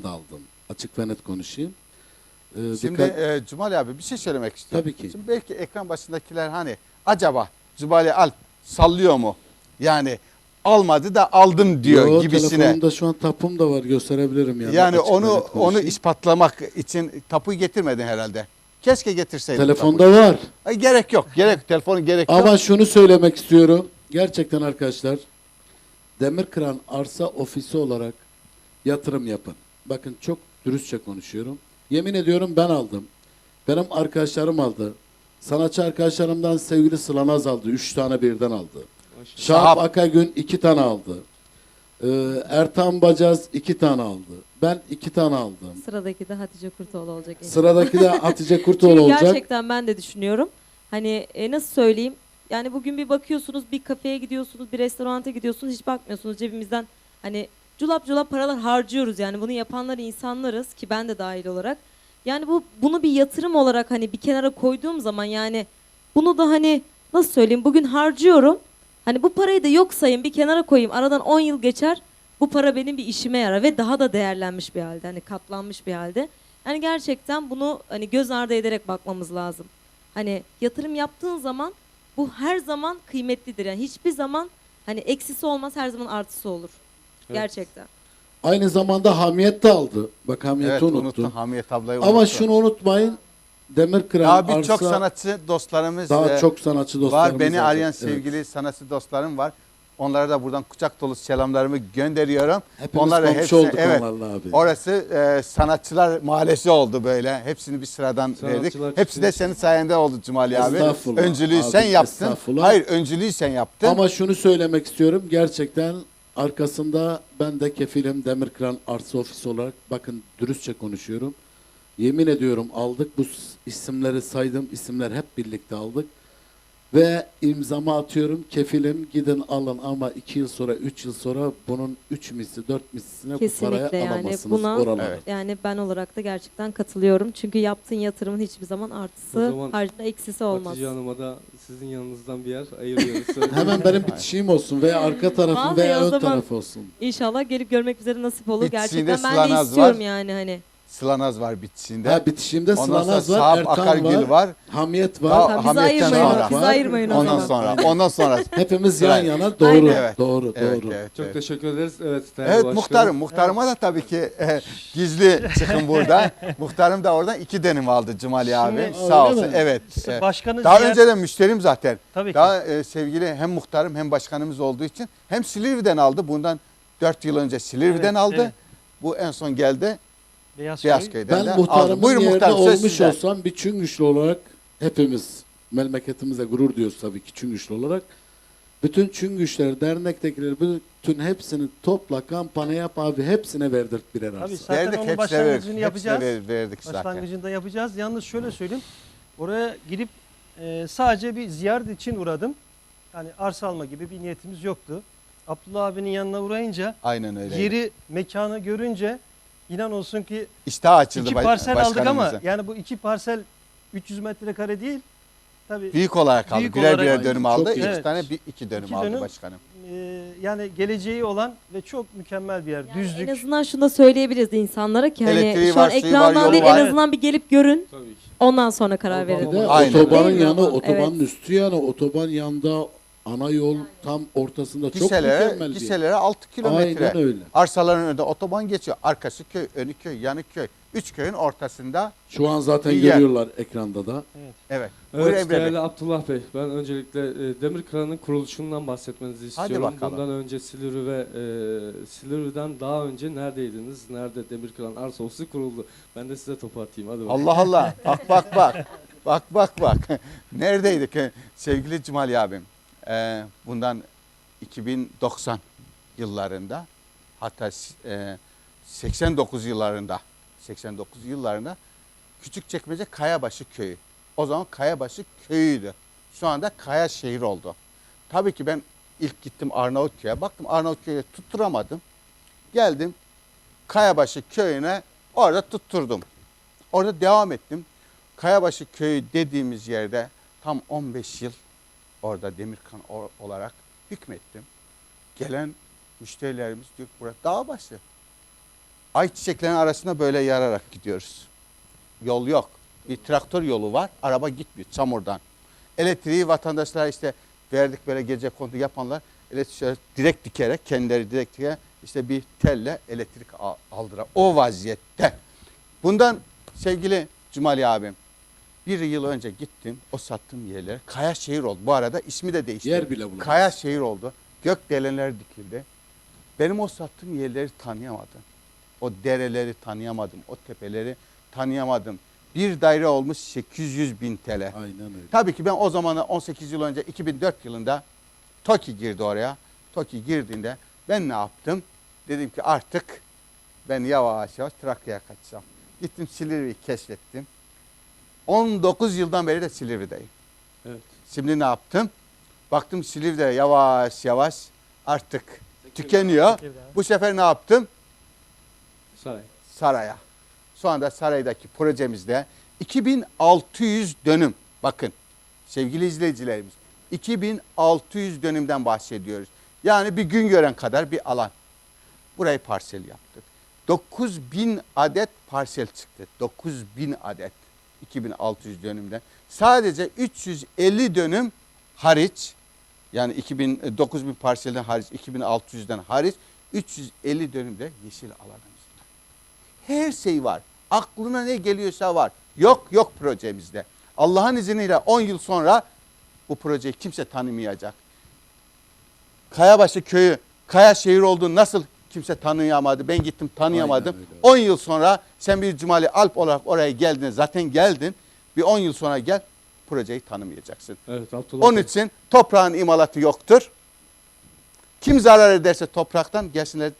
ben de aldım. Açık ve net konuşayım. Ee, Şimdi dikkat- e, Cumali abi bir şey söylemek istiyorum. Tabii ki. Şimdi belki ekran başındakiler hani acaba Cumali Alp sallıyor mu? Yani almadı da aldım diyor Yo, gibisine. Telefonumda şu an tapum da var gösterebilirim yani. Yani onu onu ispatlamak için tapuyu getirmedin herhalde. Keşke getirseydin. Telefonda var. tapuyu. Ay, gerek yok. Gerek telefonun gerek yok. Ama şunu söylemek istiyorum. Gerçekten arkadaşlar Demirkıran arsa ofisi olarak yatırım yapın. Bakın çok dürüstçe konuşuyorum. Yemin ediyorum ben aldım. Benim arkadaşlarım aldı. Sanatçı arkadaşlarımdan sevgili Sılanaz aldı. Üç tane birden aldı. Şahap Şahap. Akagün iki tane aldı. Ee, Ertan Bacaz iki tane aldı. Ben iki tane aldım. Sıradaki de Hatice Kurtoğlu olacak. Sıradaki de Hatice Kurtoğlu Çünkü olacak. gerçekten ben de düşünüyorum. Hani e, nasıl söyleyeyim? Yani bugün bir bakıyorsunuz bir kafeye gidiyorsunuz, bir restoranta gidiyorsunuz hiç bakmıyorsunuz cebimizden hani culap culap paralar harcıyoruz yani bunu yapanlar insanlarız ki ben de dahil olarak. Yani bu bunu bir yatırım olarak hani bir kenara koyduğum zaman yani bunu da hani nasıl söyleyeyim bugün harcıyorum. Hani bu parayı da yok sayayım bir kenara koyayım aradan 10 yıl geçer bu para benim bir işime yarar ve daha da değerlenmiş bir halde hani katlanmış bir halde. Yani gerçekten bunu hani göz ardı ederek bakmamız lazım. Hani yatırım yaptığın zaman bu her zaman kıymetlidir. Yani hiçbir zaman hani eksisi olmaz her zaman artısı olur. Evet. Gerçekten. Aynı zamanda Hamiyet de aldı. Bak Hamiyet'i evet unuttum. unuttum. Hamiyet ablayı Ama unuttum. şunu unutmayın. Demirkıran Daha arsa birçok sanatçı dostlarımız daha e, çok sanatçı dostlarımız var. Beni olacak. arayan Evet. sevgili sanatçı dostlarım var. Onlara da buradan kucak dolu selamlarımı gönderiyorum. Hepimiz Onlara komşu hepsi- olduk evet. onlarla abi. Orası e, sanatçılar mahallesi oldu böyle. Hepsini bir sıradan Sanatçılar verdik. Hepsi de senin sayende oldu Cumali abi. Öncülüğü abi, sen yaptın. Hayır öncülüğü sen yaptın. Ama şunu söylemek istiyorum. Gerçekten arkasında ben de kefilim Demirkıran Arsa Ofisi olarak bakın dürüstçe konuşuyorum. Yemin ediyorum aldık bu isimleri saydım isimler hep birlikte aldık. Ve imzamı atıyorum kefilim gidin alın ama iki yıl sonra üç yıl sonra bunun üç misli dört mislisine bu Kesinlikle paraya yani. alamazsınız Buna-. Evet. Yani ben olarak da gerçekten katılıyorum. Çünkü yaptığın yatırımın hiçbir zaman O artısı, zaman harcında eksisi olmaz. Hatice Hanım'a da sizin yanınızdan bir yer ayırıyoruz. Hemen benim bitişiğim olsun veya arka tarafım Vallahi veya o ön zaman- tarafı olsun. İnşallah gelip görmek üzere nasip olur. Bitişiğinde Gerçekten ben de Sılanaz istiyorum var. yani hani. Sılanaz var bitişinde. Ha bitişimde Ondan sonra Sılanaz var, Sahap Ertan Akargil var, var. Hamiyet var. Bizi Hamiyet'ten ayırmayın, sonra. bizi ayırmayın o Ondan zaman. sonra. Ondan sonra. Hepimiz yan yana doğru. Aynen. Evet. Doğru, Evet, doğru. evet, Çok evet. teşekkür ederiz. Evet, değerli Evet başkanım. muhtarım. Muhtarıma da tabii ki e, gizli çıkın burada. Muhtarım da oradan iki denim aldı Cumali abi. Şimdi- Sağ Öyle olsun. mi? Evet. İşte e, başkanı Daha ziyaret- önceden müşterim zaten. Tabii ki. Daha e, sevgili hem muhtarım hem başkanımız olduğu için hem Silivri'den aldı. Bundan 4 yıl önce Silivri'den Evet, aldı. evet. Bu en son geldi Beyaz, Beyazköy'den Ben de aldı. muhtarımın Buyurun yerinde muhtarım söz olmuş sizde. olsam bir Çüngüşlü olarak hepimiz memleketimize gurur diyoruz tabii ki Çüngüşlü olarak. Bütün Çüngüşler, dernektekiler bütün hepsini topla kampanya yap abi hepsine verdirt birer Tabii arsa. zaten Verdik onun hepsine başlangıcını. Hepsine yapacağız. ver- verdik zaten. Başlangıcında yapacağız. Yalnız şöyle söyleyeyim. Oraya gidip e, sadece bir ziyaret için uğradım. Yani arsa alma gibi bir niyetimiz yoktu. Abdullah abinin yanına uğrayınca Aynen öyle. yeri, mekanı görünce inan olsun ki İştah açıldı iki baş- parsel aldık ama yani bu iki parsel 300 metrekare değil. Tabii Büyük olarak aldı. Büyük birer olarak- birer dönüm Çok aldı. iyi. İki Evet. tane bir, iki dönüm İki aldı dönüm. başkanım. e, yani geleceği olan ve çok mükemmel bir yer. Yani Düzlük. En azından şunu da söyleyebiliriz insanlara ki hani Elektriği şu an var, suyu var, ekrandan yolu değil var. en azından bir gelip görün. Tabii ki. Ondan sonra karar verin. Bir de Aynen. otobanın Değil mi yanı otobanın Evet. üstü yani otoban yanda ana yol tam ortasında çok Giselere, mükemmel bir yer. giselere 6 kilometre. Aynen öyle. Arsaların önünde otoban geçiyor. Arkası köy, önü köy, yanı köy. Üç köyün ortasında. Şu an zaten Bir yer. görüyorlar ekranda da. Evet. Buyur Evet Emre Bey. değerli Abdullah Bey, ben öncelikle e, Demirkıran'ın kuruluşundan bahsetmenizi istiyorum. bakalım. Bundan önce Silivri ve e, Silivri'den daha önce neredeydiniz? Nerede Demirkıran Arsa Ofisi kuruldu? Ben de size topu atayım. Hadi bakalım. Allah Allah. Bak bak bak. Bak bak bak. Neredeydik e, sevgili Cumali abim? Ee, bundan 2090 yıllarında hatta e, 89 yıllarında 89 yıllarında Küçükçekmece Kayabaşı köyü. O zaman Kayabaşı köyüydü. Şu anda Kaya şehir oldu. Tabii ki ben ilk gittim Arnavutköy'e. Baktım Arnavutköy'e tutturamadım. Geldim Kayabaşı köyüne orada tutturdum. Orada devam ettim. Kayabaşı köyü dediğimiz yerde tam 15 yıl orada Demirkan olarak hükmettim. Gelen müşterilerimiz diyor ki burası dağ başı. Ayçiçeklerin arasında böyle yararak gidiyoruz. Yol yok. Bir traktör yolu var. Araba gitmiyor çamurdan. Elektriği vatandaşlara işte verdik böyle gece kondu yapanlar elektriği direkt dikerek kendileri direkt dikerek işte bir telle elektrik al- aldılar. O vaziyette. Bundan sevgili Cumali abim bir yıl önce gittim o sattığım yerlere. Kaya şehir oldu. Bu arada ismi de değişti. Yer bile bulamaz. Kaya şehir oldu. Gökdelenler dikildi. Benim o sattığım yerleri tanıyamadım. O dereleri tanıyamadım. O tepeleri tanıyamadım. Bir daire olmuş 800 bin TL. Aynen öyle. Tabii ki ben o zamana 18 yıl önce 2004 yılında TOKİ girdi oraya. TOKİ girdiğinde ben ne yaptım? Dedim ki artık ben yavaş yavaş Trakya'ya kaçacağım. Gittim Silivri'yi keşfettim. 19 yıldan beri de Silivri'deyim. Evet. Şimdi ne yaptım? Baktım Silivri'de yavaş yavaş artık tükeniyor. Bu sefer ne yaptım? Saray. Saray'a. Şu anda saraydaki projemizde 2600 dönüm. Bakın sevgili izleyicilerimiz 2600 dönümden bahsediyoruz. Yani bir gün gören kadar bir alan. Burayı parsel yaptık. 9000 adet parsel çıktı. 9000 adet 2600 dönümden. Sadece 350 dönüm hariç yani 2000 e, 9000 parselden hariç 2600'den hariç 350 dönümde yeşil alanımız var. Her şey var. Aklına ne geliyorsa var. Yok yok projemizde. Allah'ın izniyle 10 yıl sonra bu projeyi kimse tanımayacak. Kayabaşı köyü, Kaya şehir olduğunu nasıl kimse tanıyamadı. Ben gittim tanıyamadım. Aynen öyle. 10 yıl sonra sen bir Cumali Alp olarak oraya geldin. Zaten geldin. Bir 10 yıl sonra gel projeyi tanımayacaksın. Evet Abdullah Onun Bey. için toprağın imalatı yoktur. Kim zarar ederse topraktan gelsinler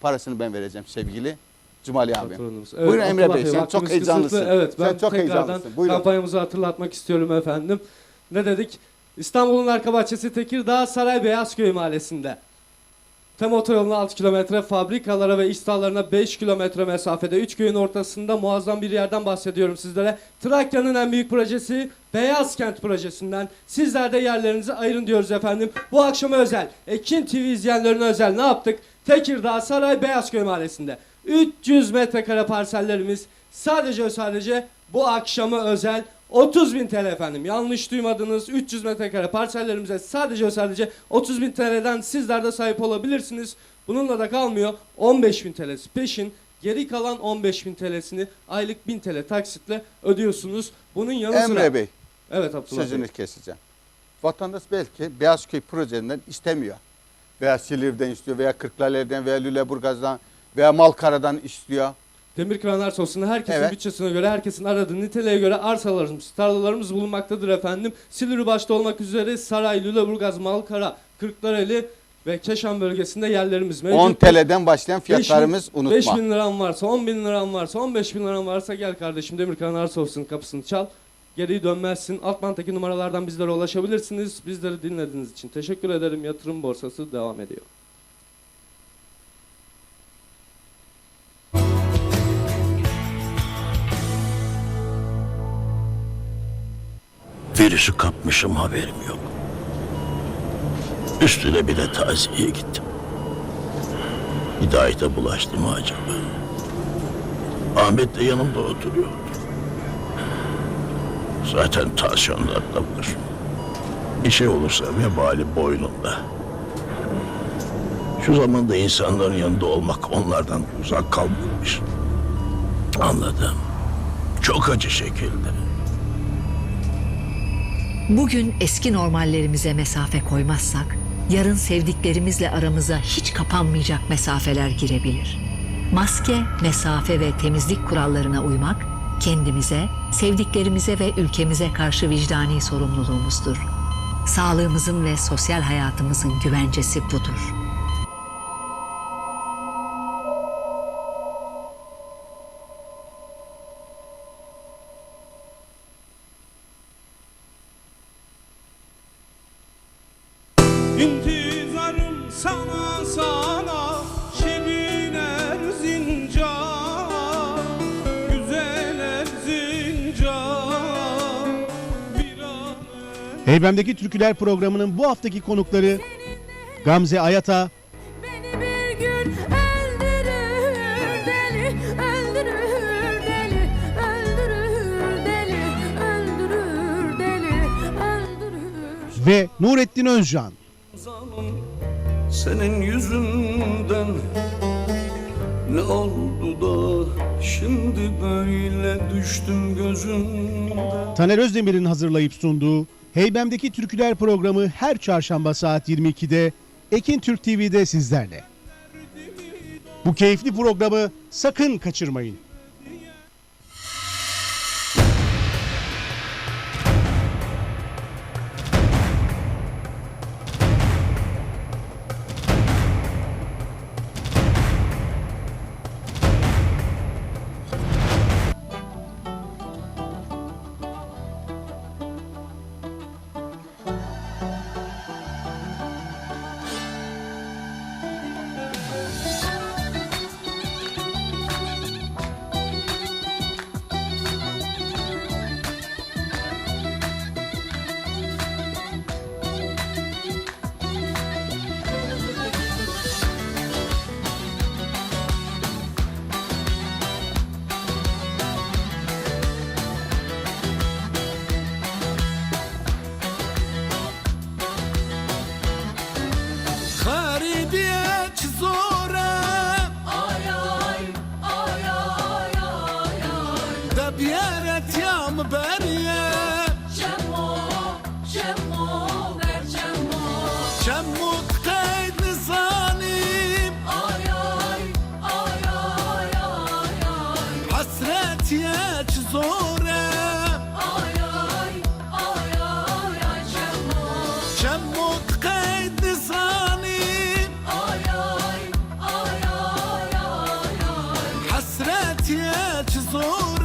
parasını ben vereceğim sevgili Cumali abi. Patronumuz. Buyurun Emre Abdullah Bey, sen çok heyecanlısın. kısıtlı. Evet Sen ben çok tekrardan heyecanlısın. Buyurun. kampanyamızı hatırlatmak istiyorum efendim. Ne dedik? İstanbul'un arka bahçesi Tekirdağ Saray Beyazköy Mahallesi'nde. Tem otoyoluna 6 kilometre, fabrikalara ve iş sahalarına 5 kilometre mesafede, 3 köyün ortasında muazzam bir yerden bahsediyorum sizlere. Trakya'nın en büyük projesi Beyaz Kent projesinden. Sizler de yerlerinizi ayırın diyoruz efendim. Bu akşama özel, Ekin TV izleyenlerine özel ne yaptık? Tekirdağ Saray Beyazköy Mahallesi'nde. 300 metrekare parsellerimiz sadece sadece bu akşama özel 30 bin TL efendim. Yanlış duymadınız. 300 metrekare parsellerimize sadece ve sadece 30 bin TL'den sizler de sahip olabilirsiniz. Bununla da kalmıyor. 15 bin TL'si peşin. Geri kalan 15 bin TL'sini aylık 1000 TL taksitle ödüyorsunuz. Bunun yanı sıra... Emre Bey Evet Abdullah Bey. sözünü keseceğim. Vatandaş belki Beyazköy projesinden istemiyor. Veya Silivri'den istiyor veya Kırklareli'den veya Lüleburgaz'dan veya Malkara'dan istiyor. Demir Kıran Arsos'unda herkesin Evet. bütçesine göre, herkesin aradığı niteliğe göre arsalarımız, tarlalarımız bulunmaktadır efendim. Silivri başta olmak üzere Saray, Lüleburgaz, Malkara, Kırklareli ve Keşan bölgesinde yerlerimiz mevcut. 10 TL'den başlayan fiyatlarımız unutma. 5 bin liran varsa, 10 bin liran varsa, 15 bin liran varsa gel kardeşim Demirkan Arsos'un kapısını çal. Geri dönmezsin. Altman'taki numaralardan bizlere ulaşabilirsiniz. Bizleri dinlediğiniz için teşekkür ederim. Yatırım borsası devam ediyor. Virüsü kapmışım haberim yok. Üstüne bile taziyeye gittim. Hidayete bulaştı mı acaba? Ahmet de yanımda oturuyordu. Zaten tansiyonlar da var. Bir şey olursa vebali boynunda. Şu zamanda insanların yanında olmak onlardan uzak kalmamış. Anladım. Çok acı şekilde. Bugün eski normallerimize mesafe koymazsak, yarın sevdiklerimizle aramıza hiç kapanmayacak mesafeler girebilir. Maske, mesafe ve temizlik kurallarına uymak, kendimize, sevdiklerimize ve ülkemize karşı vicdani sorumluluğumuzdur. Sağlığımızın ve sosyal hayatımızın güvencesi budur. İntizarım sana sana Şirin Erzincan. Güzel Erzincan. Heybem'deki Türküler programının bu haftaki konukları Gamze Ayata, Beni bir gün öldürür öldürür deli öldürür deli öldürür deli öldürür. Ve Nurettin Özcan. Senin yüzünden Ne oldu da şimdi böyle düştüm gözünden Taner Özdemir'in hazırlayıp sunduğu Heybem'deki Türküler programı her çarşamba saat 22'de Ekin Türk TV'de sizlerle. Bu keyifli programı sakın kaçırmayın. Beriye. Cemo Cemo ver Cemo Cemmut kayd zalim. Ay ay ay ay ay ay. Hasret yeç zora ay ay ay ay ay Cemo Cemmut kayd zalim. Ay ay ay ay ay ay. Hasret yeç zora